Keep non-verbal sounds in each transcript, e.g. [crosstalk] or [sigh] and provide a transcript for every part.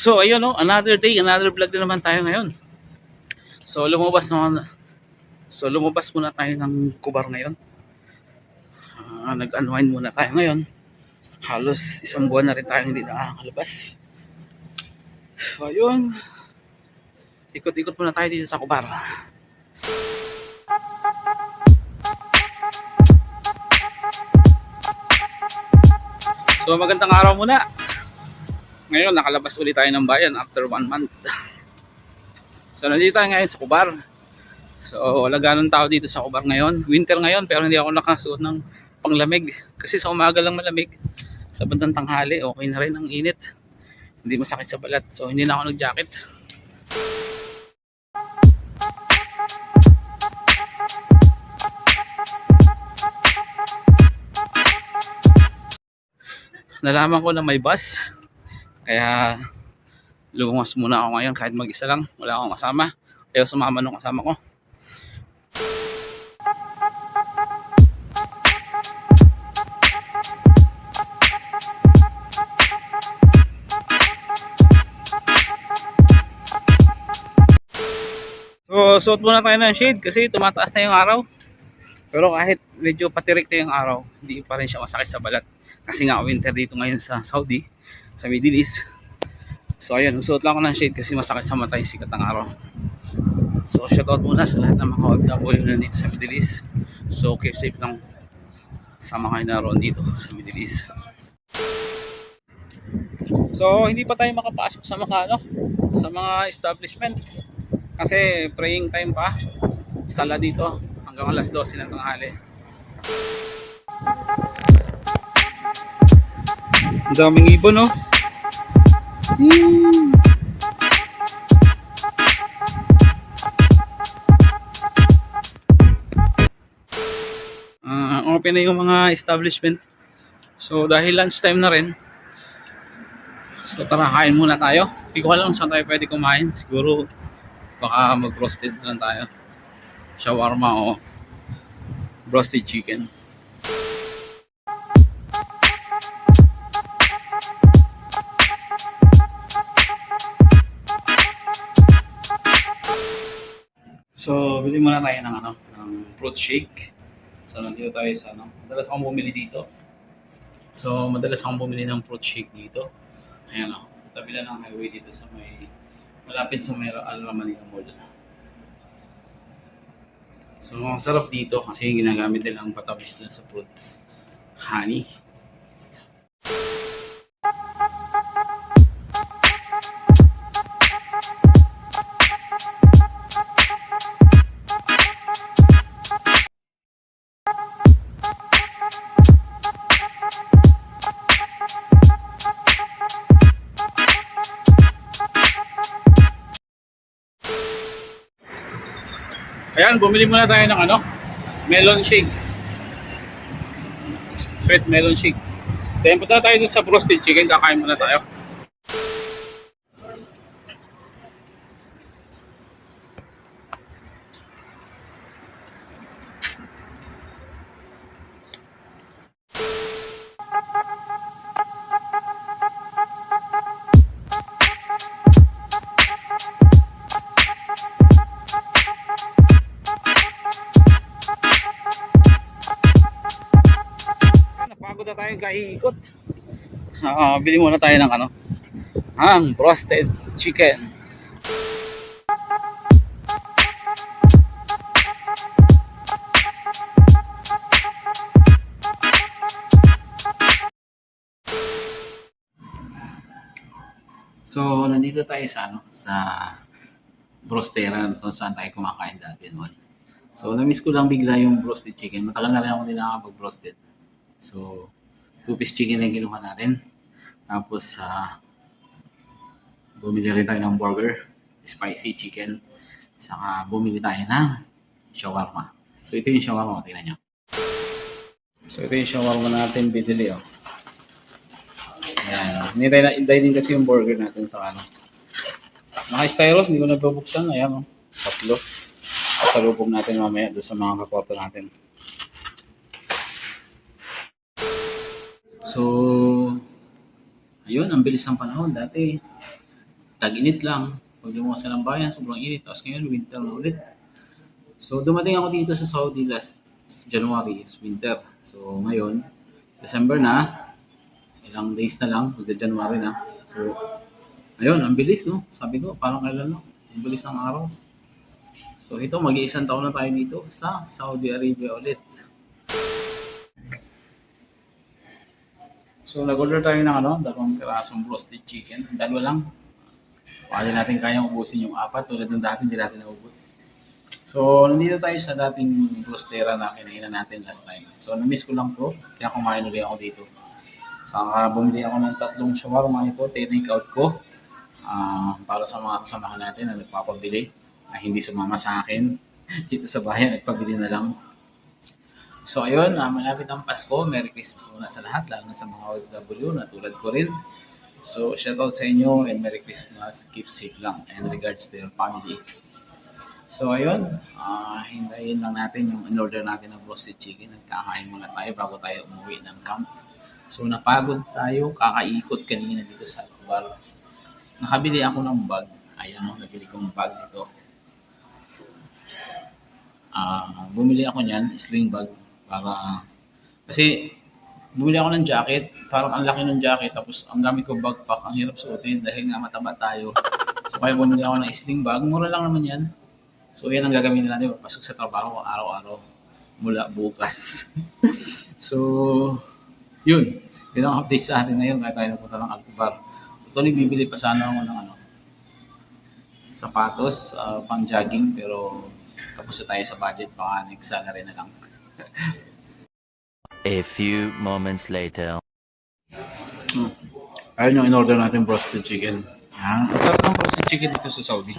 So, ayun no, another day, another vlog na naman tayo ngayon. So, lumabas na So, lumabas muna tayo ng kubar ngayon. Ah, nag-unwind muna tayo ngayon. Halos isang buwan na rin tayo hindi nakakalabas. So, ayun. Ikot-ikot muna tayo dito sa kubar. So, magandang araw muna. Ngayon, nakalabas ulit tayo ng bayan after one month. So, nandito tayo ngayon sa Kubar. So, wala ganun tao dito sa Kubar ngayon. Winter ngayon, pero hindi ako nakasuot ng panglamig. Kasi sa umaga lang malamig. Sa bandang tanghali, okay na rin ang init. Hindi masakit sa balat. So, hindi na ako nag-jacket. Nalaman ko na may bus. Kaya lumabas muna ako ngayon kahit mag-isa lang. Wala akong kasama. Ayaw sumama nung kasama ko. So, suot muna tayo ng shade kasi tumataas na yung araw. Pero kahit medyo patirik na yung araw, hindi pa rin siya masakit sa balat. Kasi nga winter dito ngayon sa Saudi, sa Middle East. So ayun, suot lang ako ng shade kasi masakit sa mata yung sikat ng araw. So shoutout muna sa lahat ng mga OFW na dito sa Middle East. So keep safe lang sa mga naroon dito sa Middle East. So hindi pa tayo makapasok sa mga ano, sa mga establishment kasi praying time pa. Sala dito hanggang alas 12 ng tanghali. Ang daming ibon, no? Hmm. Ah, open na yung mga establishment. So, dahil lunchtime na rin, so tara, kain muna tayo. Hindi ko alam saan tayo pwede kumain. Siguro, baka mag-roasted na lang tayo. Shawarma o roasted chicken. Muna tayo ng ano, ng fruit shake. So, nandito tayo sa ano, madalas akong bumili dito. So, madalas akong bumili ng fruit shake dito. Ayan o, tabi lang ng highway dito sa may, malapit sa may Alma Manila Mall. So, ang sarap dito kasi ginagamit nilang patamis na sa fruits. Honey. Ayan, bumili muna tayo ng ano, melon shake. Sweet melon shake. Then punta tayo sa roasted chicken, kakain muna tayo. Napagod na tayo kaiikot. Ah, bili muna tayo ng ano, ang roasted chicken. So, nandito tayo sa ano, sa brostera kung saan tayo kumakain dati noon. So, na-miss ko lang bigla yung roasted chicken. Matagal na rin ako hindi nakakapag-roasted. So, two-piece chicken lang kinuha natin. Tapos, sa bumili rin tayo ng burger, spicy chicken. Saka, bumili tayo ng shawarma. So, ito yung shawarma. Tingnan nyo. So, ito yung shawarma natin binili, oh. Ayan. Hinintay na, hintay din kasi yung burger natin sa ano. Naka-styros, hindi ko nabubuksan. Ayan, oh. Tatlo. Pasalubog natin mamaya doon sa mga kaporto natin. So, ayun, ang bilis ng panahon. Dati, tag-init lang. Pag lumuwas ka ng sobrang init. Tapos ngayon, winter na ulit. So, dumating ako dito sa Saudi last January is winter. So, ngayon, December na. Ilang days na lang, magda January na. So, ayun, ang bilis, no? Sabi ko, parang kailan, no? Ang bilis ng araw. So, ito, mag-iisang taon na tayo dito sa Saudi Arabia ulit. So, nag-order tayo ng ano, dalawang pirasong roasted chicken. Dalawa lang. Wala natin kayang ubusin yung apat. Tulad ng dati, hindi natin naubos. So, nandito tayo sa dating rostera na kinainan natin last time. So, na-miss ko lang to. Kaya kumain ulit ako dito. Saka bumili ako ng tatlong shawarma ito. Take out ko. Ah, para sa mga kasamahan natin na nagpapabili. Na hindi sumama sa akin. [laughs] Dito sa bayan, nagpabili na lang. So ayun, uh, malapit ang Pasko. Merry Christmas muna sa lahat, lalo na sa mga OFW na tulad ko rin. So shoutout sa inyo and Merry Christmas. Keep safe lang and regards to your family. So ayun, ah hintayin lang natin yung in-order natin ng roasted chicken. Nagkakain muna tayo bago tayo umuwi ng camp. So napagod tayo, kakaikot kanina dito sa bar. Nakabili ako ng bag. Ayan o, nabili kong bag ito. Ah, bumili ako niyan, sling bag para kasi bumili ako ng jacket, parang ang laki ng jacket tapos ang gamit ko backpack, ang hirap suotin dahil nga mataba tayo. So kaya bumili ako ng sling bag, mura lang naman 'yan. So yan ang gagamitin natin pasok sa trabaho araw-araw mula bukas. [laughs] so yun, yun ang update sa atin ngayon kaya tayo napunta ng Alcobar. Actually, bibili pa sana ako ng ano, sapatos, ah, pang jogging, pero tapos na tayo sa budget, baka next salary na lang. A few moments later. Hmm. Ayun yung in-order natin roasted chicken. Ang sarap ng roasted chicken dito sa Saudi.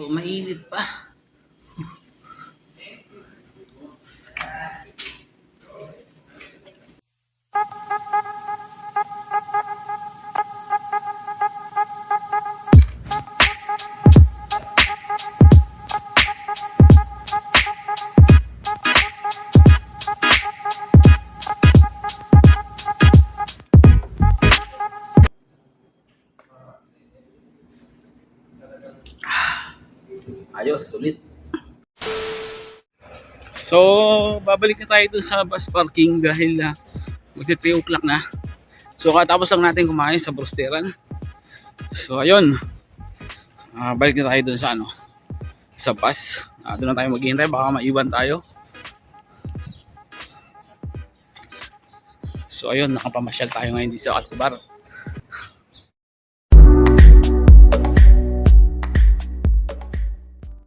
So, mainit pa. Ayos, sulit. So, babalik na tayo dun sa bus parking dahil uh, magti 3 o'clock na. So, katapos lang natin kumain sa Brosteran. So, ayun. Ah, balik na tayo dun sa ano, sa bus. Uh, doon na tayo maghihintay, baka maiwan tayo. So, ayun, nakapamasyal tayo ngayon dito sa Alcobar.